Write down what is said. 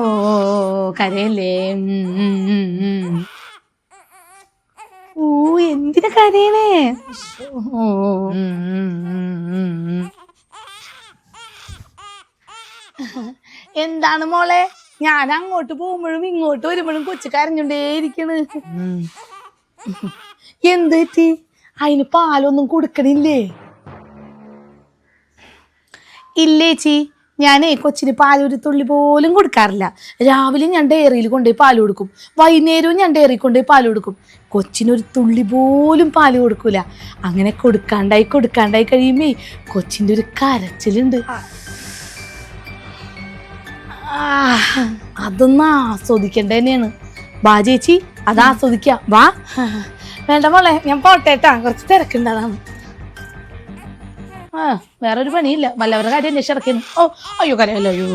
ഓ കരയല്ലേ. ഓ എന്തിനാ കരയണേ? ഓ. എന്താണ് മോളെ? ഞാൻ അങ്ങോട്ട് പോകുമ്പോഴും ഇങ്ങോട്ട് വരുമ്പോഴും കൊച്ചു കരഞ്ഞോണ്ടേയിരിക്കണ് എന്ത് പറ്റി? അതിന് പാലൊന്നും കൊടുക്കണില്ലേ? ഇല്ലേച്ചി ഞാനേ കൊച്ചിന് പാൽ ഒരു തുള്ളി പോലും കൊടുക്കാറില്ല. രാവിലെ ഞാൻ ഡയറിയിൽ കൊണ്ടുപോയി പാൽ കൊടുക്കും. വൈകുന്നേരവും ഞാൻ ഡയറി കൊണ്ടുപോയി പാൽ കൊടുക്കും. കൊച്ചിനൊരു തുള്ളി പോലും പാൽ കൊടുക്കൂല. അങ്ങനെ കൊടുക്കാണ്ടായി കൊടുക്കാണ്ടായി കഴിയുമ്പേ കൊച്ചിന്റെ ഒരു കരച്ചിലുണ്ട്. അതൊന്ന് ആസ്വദിക്കേണ്ട തന്നെയാണ്. വാ ചേച്ചി അത് ആസ്വദിക്കാം. വാ. വേണ്ട മോളെ ഞാൻ പോട്ടേട്ടാ. കുറച്ച് തിരക്കുണ്ടതാണ് വേറൊരു പണിയില്ല. വല്ലവരുടെ കാര്യം അന്വേഷിച്ചിടക്കുന്നു ഓ അയ്യോ കരയല്ലോ? അയ്യോ.